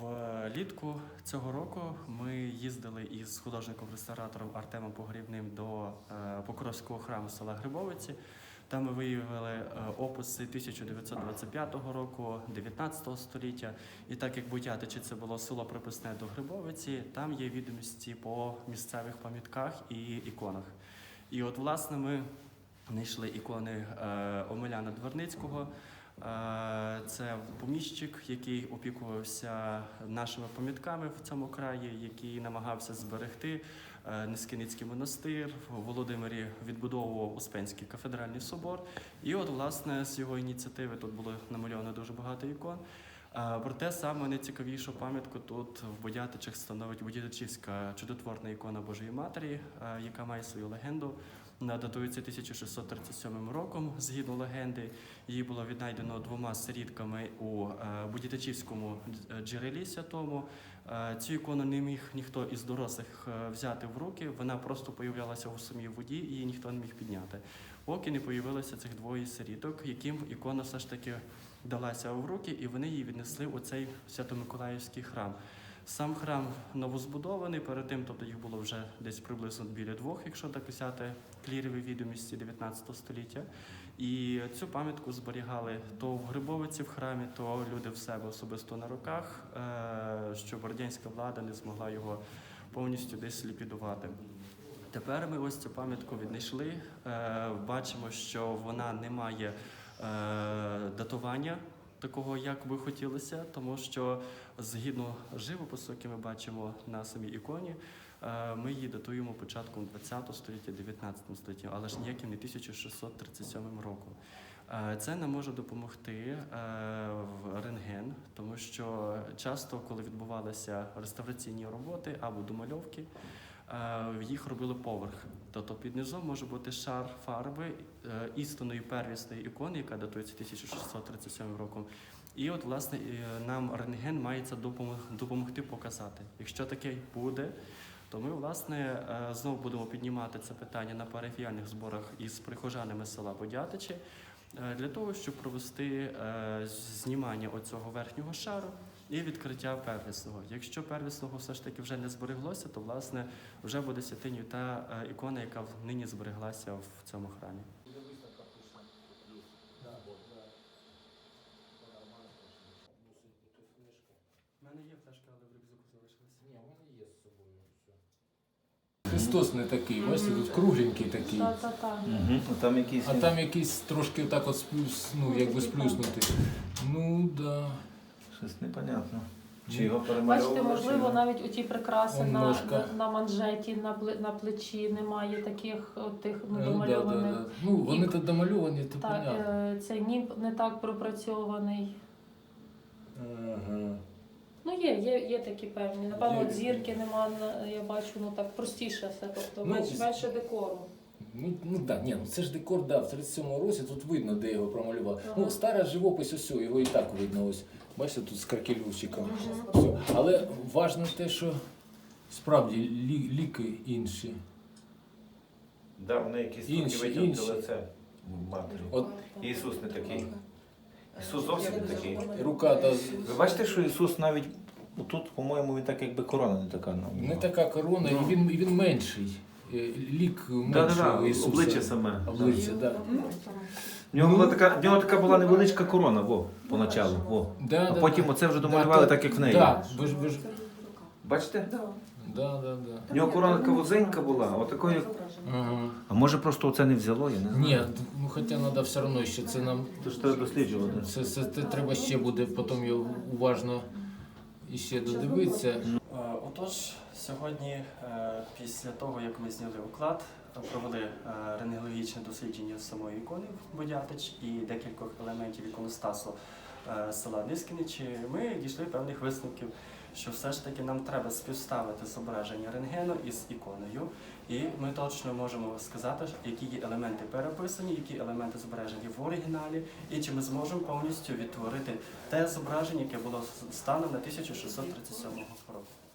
Влітку цього року ми їздили із художником-реставратором Артемом Погрібним до е, Покровського храму села Грибовиці. Там ми виявили е, описи 1925 року, 19 століття. І так як Бутятичі це було село приписне до Грибовиці, там є відомості по місцевих пам'ятках і іконах. І от, власне, ми знайшли ікони е, Омеляна Дверницького. Е, Це поміщик, який опікувався нашими пам'ятками в цьому краї, який намагався зберегти е, Нескіницький монастир. В Володимирі відбудовував Успенський кафедральний собор. І от, власне, з його ініціативи тут було намальовано дуже багато ікон. Е, Проте саме найцікавішу пам'ятку тут в Бодятичах становить Бодятичівська чудотворна ікона Божої Матері, яка має свою легенду. Датується 1637 роком. Згідно легенди, її було віднайдено двома сирітками у е, Будітачівському джерелі святому. Е, Цю ікону не міг ніхто із дорослих е, взяти в руки. Вона просто появлялася у самій воді, і її ніхто не міг підняти. Поки не появилося цих двоє сиріток, яким ікона все ж таки далася в руки, і вони її віднесли у цей Свято-Миколаївський храм. Сам храм новозбудований, перед тим, тобто їх було вже десь приблизно біля двох, якщо так взяти клірові відомості 19 століття. І цю пам'ятку зберігали то в Грибовиці в храмі, то люди в себе особисто на руках, е, щоб радянська влада не змогла його повністю десь ліквідувати. Тепер ми ось цю пам'ятку віднайшли. Е, Бачимо, що вона не має е, датування такого, як би хотілося, тому що згідно живопису, який ми бачимо на самій іконі, е, ми її датуємо початком 20 століття, 19 століття, але ж ніяким не 1637 роком. Е, Це нам може допомогти е, в рентген, тому що часто, коли відбувалися реставраційні роботи або домальовки, їх робили поверх. Тобто під низом може бути шар фарби е, істинної первісної ікони, яка датується 1637 роком. І от, власне, е, нам рентген мається допомог- допомогти показати. Якщо таке буде, то ми, власне, е, знову будемо піднімати це питання на парафіальних зборах із прихожанами села Бодятичі е, для того, щоб провести е, знімання оцього верхнього шару і відкриття первісного. Якщо первісного все ж таки вже не збереглося, то власне вже буде святиню та е, ікона, яка нині збереглася в цьому храмі. У мене є флешка, але в рюкзаку залишилася. Ні, в мене є з собою. Христос не такий, бачите, тут кругленький такий. Угу. Там якісь. А там якийсь трошки так от сплюс, ну якби сплюснутий. Ну да. Щось непонятно. Чи Ну, його Бачите, можливо, навіть у ті прикраси на, ножка. на, на манжеті, на, на плечі немає таких от тих ну, Ну, да, да, домальованих. да. ну вони тут домальовані, то Та, понятно. е, цей німб не так пропрацьований. Ага. Ну, є, є, є такі певні. Напевно, Є. зірки нема, на- я бачу, ну так простіше все, тобто Ну, менше, менше декору. Ну, ну да, ні, ну це ж декор, да, в 37-му році тут видно, де його промалювали. Ага. Ну, стара живопис, ось, його і так видно. Ось. Бачите, тут з кракелюсиком. Все. Але важно те, що справді лі- ліки інші. Да, вони якісь Інші, трохи витягнути інші. лице матері. От Ісус не такий. Ісус зовсім не такий. рука та Ви бачите, що Ісус навіть тут, по-моєму, він так якби корона не така. Ну, не така корона, Ну. і він, і він менший. Лік да, да, у да, Ісуса. обличчя саме. Обличчя, да. В нього, була така, в нього така була невеличка корона, во, поначалу. Во. Да, А да, потім да. оце вже домалювали так, як в неї. Да, ви ж, ви ж... Бачите? да, да, да. В нього корона така вузенька була, отакої. Ага. А може просто оце не взяло, я не знаю. Ні, ну хоча треба все одно ще це нам То ж треба досліджувати. Це, це, це треба ще буде потім його уважно іще додивитися. Отож, сьогодні, е, після того, як ми зняли уклад, провели е, рентгенологічне дослідження самої ікони Бодятич і декількох елементів іконостасу е, села Нискіничі, ми дійшли певних висновків, що все ж таки нам треба співставити зображення рентгену із іконою, і ми точно можемо сказати, які є елементи переписані, які елементи зображені в оригіналі, і чи ми зможемо повністю відтворити те зображення, яке було станом на 1637 року.